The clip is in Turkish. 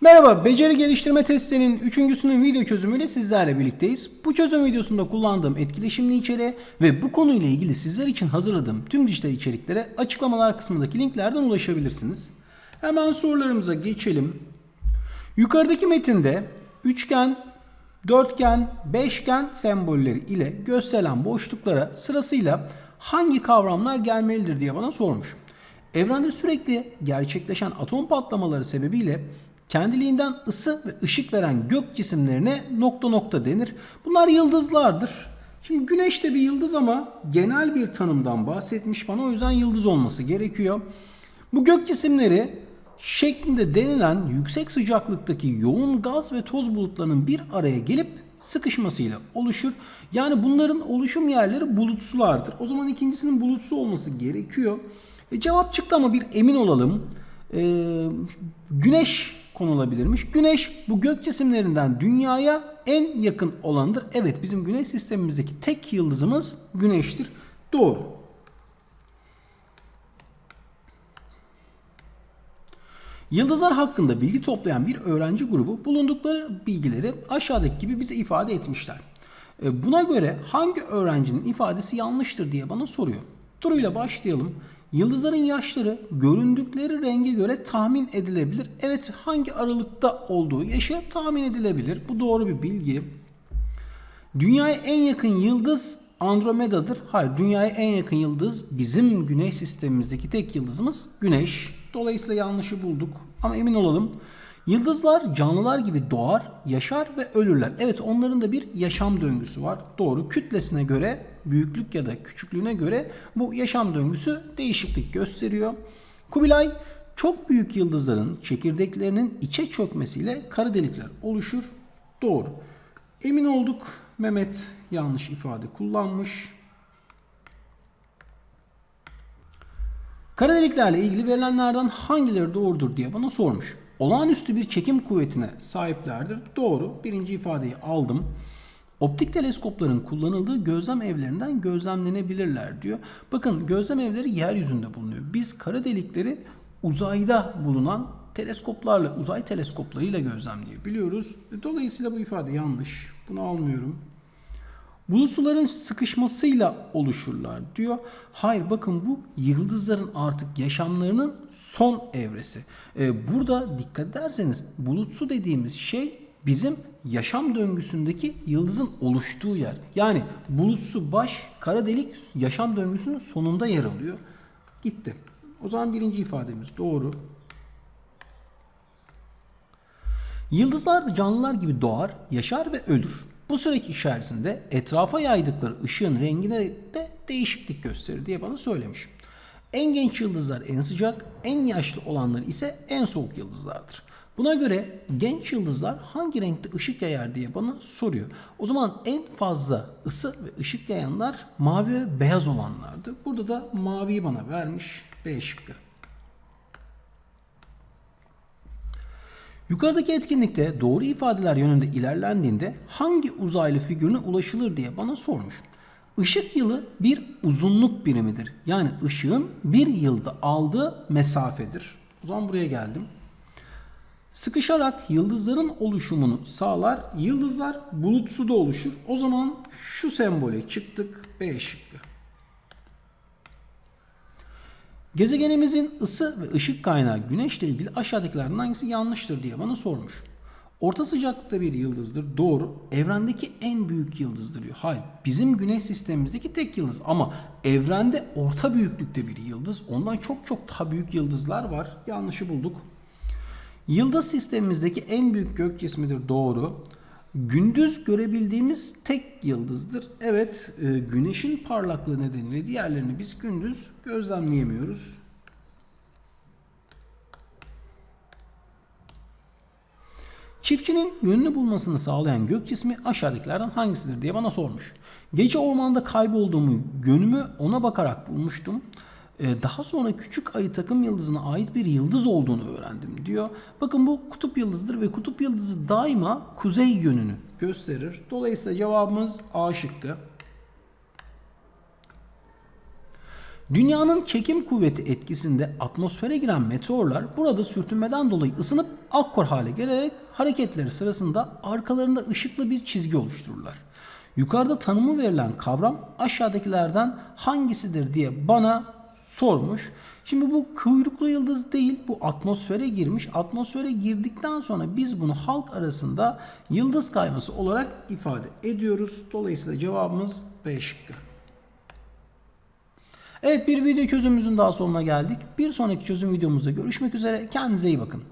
Merhaba, beceri geliştirme testinin üçüncüsünün video çözümüyle sizlerle birlikteyiz. Bu çözüm videosunda kullandığım etkileşimli içeriğe ve bu konuyla ilgili sizler için hazırladığım tüm dijital içeriklere açıklamalar kısmındaki linklerden ulaşabilirsiniz. Hemen sorularımıza geçelim. Yukarıdaki metinde üçgen, dörtgen, beşgen sembolleri ile gösterilen boşluklara sırasıyla hangi kavramlar gelmelidir diye bana sormuş. Evrende sürekli gerçekleşen atom patlamaları sebebiyle kendiliğinden ısı ve ışık veren gök cisimlerine nokta nokta denir. Bunlar yıldızlardır. Şimdi güneş de bir yıldız ama genel bir tanımdan bahsetmiş bana o yüzden yıldız olması gerekiyor. Bu gök cisimleri şeklinde denilen yüksek sıcaklıktaki yoğun gaz ve toz bulutlarının bir araya gelip sıkışmasıyla oluşur. Yani bunların oluşum yerleri bulutsulardır. O zaman ikincisinin bulutsu olması gerekiyor. E, cevap çıktı ama bir emin olalım. E, güneş konulabilirmiş. Güneş bu gök cisimlerinden dünyaya en yakın olandır. Evet bizim güneş sistemimizdeki tek yıldızımız güneştir. Doğru. Yıldızlar hakkında bilgi toplayan bir öğrenci grubu bulundukları bilgileri aşağıdaki gibi bize ifade etmişler. E, Buna göre hangi öğrencinin ifadesi yanlıştır diye bana soruyor. Turuyla başlayalım. Yıldızların yaşları göründükleri renge göre tahmin edilebilir. Evet hangi aralıkta olduğu yaşı tahmin edilebilir. Bu doğru bir bilgi. Dünyaya en yakın yıldız Andromeda'dır. Hayır, dünyaya en yakın yıldız bizim güneş sistemimizdeki tek yıldızımız Güneş. Dolayısıyla yanlışı bulduk. Ama emin olalım. Yıldızlar canlılar gibi doğar, yaşar ve ölürler. Evet onların da bir yaşam döngüsü var. Doğru. Kütlesine göre, büyüklük ya da küçüklüğüne göre bu yaşam döngüsü değişiklik gösteriyor. Kubilay çok büyük yıldızların çekirdeklerinin içe çökmesiyle kara delikler oluşur. Doğru. Emin olduk. Mehmet yanlış ifade kullanmış. Kara deliklerle ilgili verilenlerden hangileri doğrudur diye bana sormuş. Olağanüstü bir çekim kuvvetine sahiplerdir. Doğru. Birinci ifadeyi aldım. Optik teleskopların kullanıldığı gözlem evlerinden gözlemlenebilirler diyor. Bakın gözlem evleri yeryüzünde bulunuyor. Biz kara delikleri uzayda bulunan teleskoplarla, uzay teleskoplarıyla gözlemleyebiliyoruz. Dolayısıyla bu ifade yanlış. Bunu almıyorum. Suların sıkışmasıyla oluşurlar diyor. Hayır bakın bu yıldızların artık yaşamlarının son evresi. Ee, burada dikkat ederseniz bulut su dediğimiz şey bizim yaşam döngüsündeki yıldızın oluştuğu yer. Yani bulut su baş kara delik yaşam döngüsünün sonunda yer alıyor. Gitti. O zaman birinci ifademiz doğru. Yıldızlar da canlılar gibi doğar, yaşar ve ölür. Bu süreç içerisinde etrafa yaydıkları ışığın rengine de değişiklik gösterir diye bana söylemiş. En genç yıldızlar en sıcak, en yaşlı olanlar ise en soğuk yıldızlardır. Buna göre genç yıldızlar hangi renkte ışık yayar diye bana soruyor. O zaman en fazla ısı ve ışık yayanlar mavi ve beyaz olanlardı. Burada da maviyi bana vermiş B şıkkı. Yukarıdaki etkinlikte doğru ifadeler yönünde ilerlendiğinde hangi uzaylı figürüne ulaşılır diye bana sormuş. Işık yılı bir uzunluk birimidir. Yani ışığın bir yılda aldığı mesafedir. O zaman buraya geldim. Sıkışarak yıldızların oluşumunu sağlar. Yıldızlar bulutsu da oluşur. O zaman şu sembole çıktık. B şıkkı. Gezegenimizin ısı ve ışık kaynağı güneşle ilgili aşağıdakilerden hangisi yanlıştır diye bana sormuş. Orta sıcaklıkta bir yıldızdır. Doğru. Evrendeki en büyük yıldızdır diyor. Hayır. Bizim güneş sistemimizdeki tek yıldız. Ama evrende orta büyüklükte bir yıldız. Ondan çok çok daha büyük yıldızlar var. Yanlışı bulduk. Yıldız sistemimizdeki en büyük gök cismidir. Doğru. Gündüz görebildiğimiz tek yıldızdır. Evet, e, güneşin parlaklığı nedeniyle diğerlerini biz gündüz gözlemleyemiyoruz. Çiftçinin yönünü bulmasını sağlayan gök cismi aşağıdakilerden hangisidir diye bana sormuş. Gece ormanda kaybolduğumu yönümü ona bakarak bulmuştum. Ee, Daha sonra küçük ayı takım yıldızına ait bir yıldız olduğunu öğrendim diyor. Bakın bu kutup yıldızıdır ve kutup yıldızı daima kuzey yönünü gösterir. Dolayısıyla cevabımız A şıkkı. Dünyanın çekim kuvveti etkisinde atmosfere giren meteorlar burada sürtünmeden dolayı ısınıp akkor hale gelerek hareketleri sırasında arkalarında ışıklı bir çizgi oluştururlar. Yukarıda tanımı verilen kavram aşağıdakilerden hangisidir diye bana sormuş. Şimdi bu kuyruklu yıldız değil bu atmosfere girmiş. Atmosfere girdikten sonra biz bunu halk arasında yıldız kayması olarak ifade ediyoruz. Dolayısıyla cevabımız B şıkkı. Evet bir video çözümümüzün daha sonuna geldik. Bir sonraki çözüm videomuzda görüşmek üzere. Kendinize iyi bakın.